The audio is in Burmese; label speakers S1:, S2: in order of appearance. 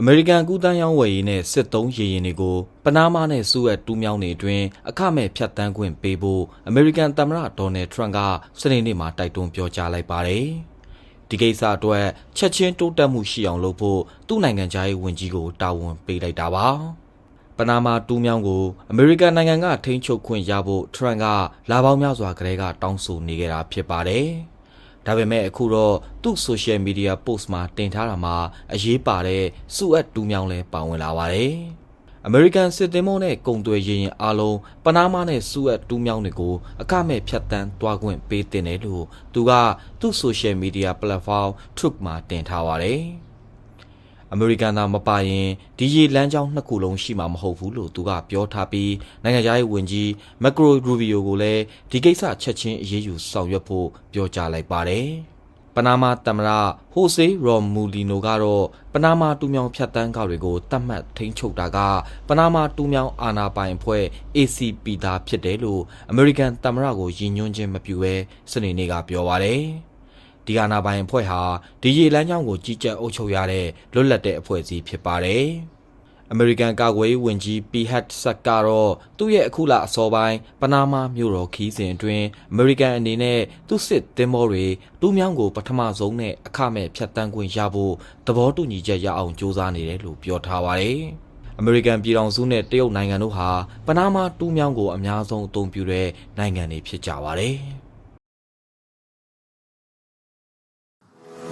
S1: အမေရိကန်ကူးတန်းရောင်းဝယ်ရေးနဲ့စစ်သုံးရေရင်တွေကိုပနားမားနဲ့စူအက်တူးမြောင်းနေအတွင်းအခမဲ့ဖြတ်တန်းခွင့်ပေးဖို့အမေရိကန်သမ္မတဒေါ်နယ်ထရန့်ကစနေနေ့မှာတိုက်တွန်းပြောကြားလိုက်ပါတယ်။ဒီကိစ္စအတွက်ချက်ချင်းတိုးတက်မှုရှိအောင်လုပ်ဖို့သူ့နိုင်ငံသားရေးဝန်ကြီးကိုတာဝန်ပေးလိုက်တာပါ။ပနာမာတူးမြောင်းကိုအမေရိကန်နိုင်ငံကထိန်းချုပ်ခွင့်ရဖို့ထရန့်ကလာပေါင်းများစွာကလေးကတောင်းဆိုနေကြတာဖြစ်ပါတယ်။ ဒါပေမဲ့အခုတော့သူ့ social media post မှာတင်ထားတာမှာအရေးပါတဲ့စူအက်တူးမြောင်းလဲပါဝင်လာပါတယ်။အမေရိကန်စစ်သည်မုံနဲ့ကုံသွေရင်ရင်အားလုံးပနားမားနဲ့စူအက်တူးမြောင်းတွေကိုအခမဲ့ဖြတ်တန်းသွားခွင့်ပေးတင်တယ်လို့သူကသူ့ social media platform Truth မှာတင်ထားပါတယ်။ အမေရိကန်သားမပါရင်ဒီရေလမ်းကြောင်းနှစ်ခုလုံးရှိမှာမဟုတ်ဘူးလို့သူကပြောထားပြီးနိုင်ငံခြားရေးဝန်ကြီးမက်ဂရိုရူဘီယိုကိုလည်းဒီကိစ္စချက်ချင်းအရေးယူဆောင်ရွက်ဖို့ပြောကြားလိုက်ပါတယ်။ပနာမာသမ္မတဟိုဆေးရော်မူလီနိုကတော့ပနာမာတူမြောင်ဖြတ်တန်းကားတွေကိုတတ်မှတ်ထိန်းချုပ်တာကပနာမာတူမြောင်အာဏာပိုင်အဖွဲ့ ACP သားဖြစ်တယ်လို့အမေရိကန်သမ္မတကိုယဉ်ညွှန်းခြင်းမပြုဘဲစနေနေ့ကပြောပါတယ်။ ဒီကနာပိုင်အဖွဲ့ဟာဒီရေလမ်းကြောင်းကိုကြီးကြပ်အုပ်ချုပ်ရတဲ့လွတ်လပ်တဲ့အဖွဲ့အစည်းဖြစ်ပါတယ်။အမေရိကန်ကာကွယ်ရေးဝန်ကြီးပီဟတ်ဆက်ကတော့သူ့ရဲ့အခုလအစောပိုင်းပနားမားမြို့တော်ခီးစဉ်အတွင်းအမေရိကန်အနေနဲ့သူ့စစ်သင်္ဘောတွေတူးမြောင်းကိုပထမဆုံးနဲ့အခမဲ့ဖြတ်တန်းခွင့်ရဖို့သဘောတူညီချက်ရအောင်စ조사နေတယ်လို့ပြောထားပါတယ်။အမေရိကန်ပြည်ထောင်စုနဲ့တရုတ်နိုင်ငံတို့ဟာပနားမားတူးမြောင်းကိုအများဆုံးအသုံးပြုတဲ့နိုင်ငံတွေဖြစ်ကြပါတယ်။